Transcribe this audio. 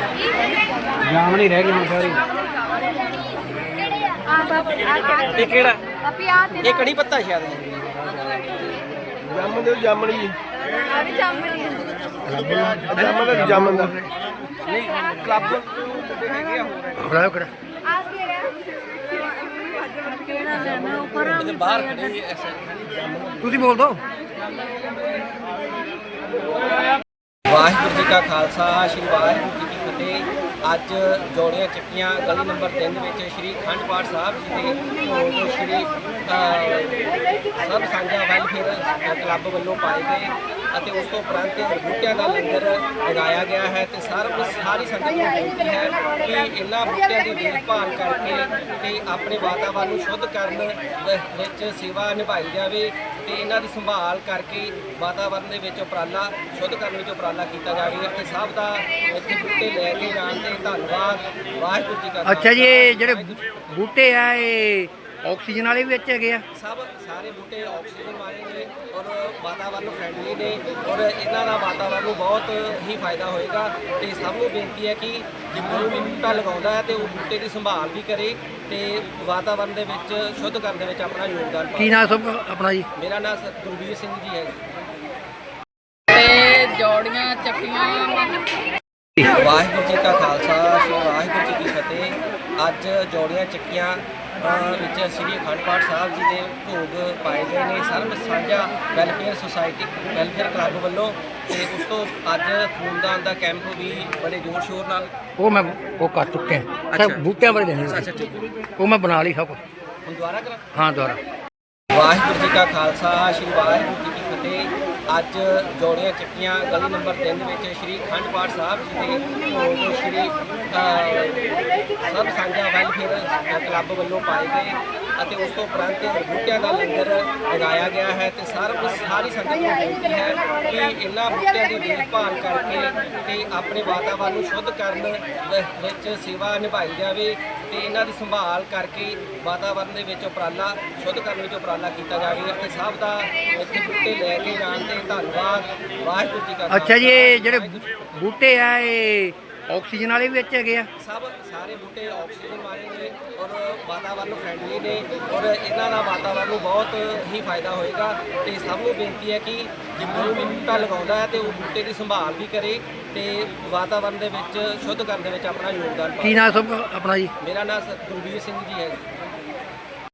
ਜਾਮ ਨਹੀਂ ਰਹਿ ਗਈ ਹੁਣ ਸਾਰੀ। ਇਹ ਕਿਹੜਾ? ਅਪੀ ਆ ਤੇ ਇਹ ਕੜੀ ਪੱਤਾ ਸ਼ਾਇਦ। ਜਾਮਨ ਦੇ ਜਾਮਣੀ ਜੀ ਆ ਵੀ ਚਾਮਣੀ ਜਾਮਨ ਦਾ। ਜਾਮਨ ਦਾ ਨਹੀਂ ਕਲੱਬ ਬਣਾਓ ਕਿਹੜਾ ਆ ਉੱਪਰ ਇਹਦੇ ਬਾਹਰ ਖੜੀ ਐਸੇ ਤੁਸੀਂ ਬੋਲ ਦੋ ਵਾਹਿਗੁਰੂ ਜੀ ਕਾ ਖਾਲਸਾ ਸ੍ਰੀ ਵਾਹਿਗੁਰੂ ਜੀ ਕੀ ਅੱਜ ਜੋੜੀਆਂ ਚੱਕੀਆਂ ਗਲੀ ਨੰਬਰ 3 ਵਿੱਚ ਸ੍ਰੀ ਖੰਡ ਪਾਠ ਸਾਹਿਬ ਜੀ ਦੇ ਸ੍ਰੀ ਅਹ, ਸਭ ਸਾਂਝਾ ਵੈਲਫੇਅਰ ਕਲੱਬ ਵੱਲੋਂ ਪਾਏ ਗਏ ਅਤੇ ਉਸ ਤੋਂ ਉਪਰੰਤ ਬੂਟਿਆਂ ਦਾ ਲੰਗਰ ਲਗਾਇਆ ਗਿਆ ਹੈ ਤੇ ਸਾਰ ਸਾਰੀ ਸੰਗਤ ਨੂੰ ਬੇਨਤੀ ਹੈ ਕਿ ਇਹਨਾਂ ਬੂਟਿਆਂ ਦੀ ਦੇਖਭਾਲ ਕਰਕੇ ਤੇ ਆਪਣੇ ਵਾਤਾਵਰਨ ਨੂੰ ਸ਼ੁੱਧ ਕਰਨ ਵਿੱਚ ਸੇਵਾ ਨਿਭਾਈ ਜਾਵੇ ਤੇ ਇਹਨਾਂ ਦੀ ਸੰਭਾਲ ਕਰਕੇ ਵਾਤਾਵਰਨ ਦੇ ਵਿੱਚ ਉਪਰਾਲਾ, ਸ਼ੁੱਧ ਕਰਨ ਵਿੱਚ ਉਪਰਾਲਾ ਕੀਤਾ ਜਾਵੇ ਅਤੇ ਸਭ ਦਾ ਇੱਥੇ ਬੂਟੇ ਲੈ ਕੇ ਜਾਣ ਤੇ ਧੰਨਵਾਦ, ਵਾਹਿਗੁਰੂ ਜੀ ਕਾ ਅੱਛਾ ਜੀ, ਇਹ ਜਿਹੜੇ ਬੂਟੇ ਆ, ਇਹ ਆਕਸੀਜਨ ਵਾਲੇ ਵੀ ਵਿੱਚ ਹੈਗੇ ਆ। ਸਭ ਸਾਰੇ ਬੂਟੇ ਆਕਸੀਜਨ ਵਾਲੇ ਨੇ ਔਰ ਵਾਤਾਵਰਨ ਫ੍ਰੈਂਡਲੀ ਨੇ ਔਰ ਇਹਨਾਂ ਦਾ ਵਾਤਾਵਰਨ ਨੂੰ ਬਹੁਤ ਹੀ ਫਾਇਦਾ ਹੋਏਗਾ ਤੇ ਸਭ ਨੂੰ ਬੇਨਤੀ ਹੈ ਕਿ ਜਿੱਦੋਂ ਵੀ ਬੂਟਾ ਲਗਾਉਂਦਾ ਹੈ ਤੇ ਉਹ ਬੂਟੇ ਦੀ ਸੰਭਾਲ ਵੀ ਕਰੇ ਤੇ ਵਾਤਾਵਰਨ ਦੇ ਵਿੱਚ ਸ਼ੁੱਧ ਕਰਨ ਦੇ ਵਿੱਚ ਆਪਣਾ ਯੋਗਦਾਨ ਕੀ ਪਾਵੇ ਨਾਮ ਸਭ ਆਪਣਾ ਜੀ? ਮੇਰਾ ਨਾਮ ਸ- ਗੁਰਵੀਰ ਸਿੰਘ ਜੀ ਹੈ ਤੇ ਜੋੜੀਆਂ ਚੱਕੀਆਂ ਵਾਹਿਗੁਰੂ ਜੀ ਕਾ ਖਾਲਸਾ ਸ੍ਰੀ ਵਾਹਿਗੁਰੂ ਜੀ ਕੀ ਫਤਿਹ। ਅੱਜ ਜੋੜੀਆਂ ਚੱਕੀਆਂ ਵਿੱਚ ਸ੍ਰੀ ਅਖੰਡ ਪਾਠ ਸਾਹਿਬ ਜੀ ਦੇ ਭੋਗ ਪਾਏ ਗਏ ਨੇ। ਸਰਬ ਸਾਂਝਾ ਵੈਲਫੇਅਰ ਸੁਸਾਇਟੀ ਵੈਲਫੇਅਰ ਕਲੱਬ ਵੱਲੋਂ। ਤੇ ਉਸ ਤੋਂ ਅੱਜ ਖੂਨਦਾਨ ਦਾ ਕੈਂਪ ਵੀ ਬੜੇ ਜ਼ੋਰ ਸ਼ੋਰ ਨਾਲ ਉਹ ਮੈਂ ਉਹ ਕਰ ਚੁੱਕੇ ਹਾਂ ਬੂਟਿਆਂ ਬਾਰੇ ਦੇਣੇ। ਅੱਛਾ ਠੀਕ ਉਹ ਮੈਂ ਬਣਾ ਲਈ ਸਭ। ਹੁਣ ਦੁਬਾਰਾ ਕਰਾਂ? ਹਾਂ ਦੁਆਰਾ। ਵਾਹਿਗੁਰੂ ਜੀ ਕਾ ਖਾਲਸਾ ਸ੍ਰੀ ਵਾਹਿਗੁਰੂ ਜੀ ਕੀ ਫਤਿਹ। ਅੱਜ ਜੋੜੀਆਂ ਚੱਕੀਆਂ ਗਲੀ ਨੰਬਰ 3 ਵਿੱਚ ਸ੍ਰੀ ਖੰਡ ਪਾਠ ਸਾਹਿਬ ਜੀ ਦੇ ਸ੍ਰੀ ਸਭ ਸਾਂਝਾ ਵੈਲਫੇਅਰ ਕਲੱਬ ਵੱਲੋਂ ਪਾਏ ਗਏ ਅਤੇ ਉਸ ਤੋਂ ਉਪਰੰਤ ਬੂਟਿਆਂ ਦਾ ਲੰਗਰ ਲਗਾਇਆ ਗਿਆ ਹੈ ਤੇ ਸਰਬ ਸਾਰੀ ਸੰਗਤ ਨੂੰ ਬੇਨਤੀ ਹੈ ਕਿ ਇਹਨਾਂ ਬੂਟਿਆਂ ਦੀ ਦੇਖਭਾਲ ਕਰਕੇ ਤੇ ਆਪਣੇ ਵਾਤਾਵਰਨ ਨੂੰ ਸ਼ੁੱਧ ਕਰਨ ਵਿੱਚ ਸੇਵਾ ਨਿਭਾਈ ਜਾਵੇ ਤੇ ਇਹਨਾਂ ਦੀ ਸੰਭਾਲ ਕਰਕੇ ਵਾਤਾਵਰਨ ਦੇ ਵਿੱਚ ਉਪਰਾਲਾ ਸ਼ੁੱਧ ਕਰਨ ਵਿੱਚ ਉਪਰਾਲਾ ਕੀਤਾ ਜਾਵੇ ਅਤੇ ਸਭ ਦਾ ਇੱਥੇ ਬੂਟੇ ਲੈ ਕੇ ਜਾਣ ਤੇ ਧੰਨਵਾਦ ਵਾਹਿਗੁਰੂ ਜੀ ਕਾ ਅੱਛਾ ਜੀ ਇਹ ਜਿਹੜੇ। ਬੂਟੇ ਆ ਇਹ ਆਕਸੀਜਨ ਵਾਲੇ ਵੀ ਵਿੱਚ ਹੈਗੇ ਆ। ਸਭ ਸਾਰੇ ਬੂਟੇ ਆਕਸੀਜਨ ਵਾਲੇ ਨੇ ਔਰ ਵਾਤਾਵਰਨ ਫ੍ਰੈਂਡਲੀ ਨੇ ਔਰ ਇਹਨਾਂ ਦਾ ਵਾਤਾਵਰਨ ਨੂੰ ਬਹੁਤ ਹੀ ਫਾਇਦਾ ਹੋਏਗਾ ਤੇ ਸਭ ਨੂੰ ਬੇਨਤੀ ਹੈ ਕਿ ਜਿੱਦੋਂ ਵੀ ਬੂਟਾ ਲਗਾਉਂਦਾ ਹੈ ਤੇ ਉਹ ਬੂਟੇ ਦੀ ਸੰਭਾਲ ਵੀ ਕਰੇ ਤੇ ਵਾਤਾਵਰਨ ਦੇ ਵਿੱਚ ਸ਼ੁੱਧ ਕਰਨ ਦੇ ਵਿੱਚ ਆਪਣਾ ਯੋਗਦਾਨ ਕੀ ਪਾਵੇ ਨਾਮ ਸਭ ਆਪਣਾ ਜੀ। ਮੇਰਾ ਨਾਮ ਸ- ਗੁਰਵੀਰ ਸਿੰਘ ਜੀ ਹੈ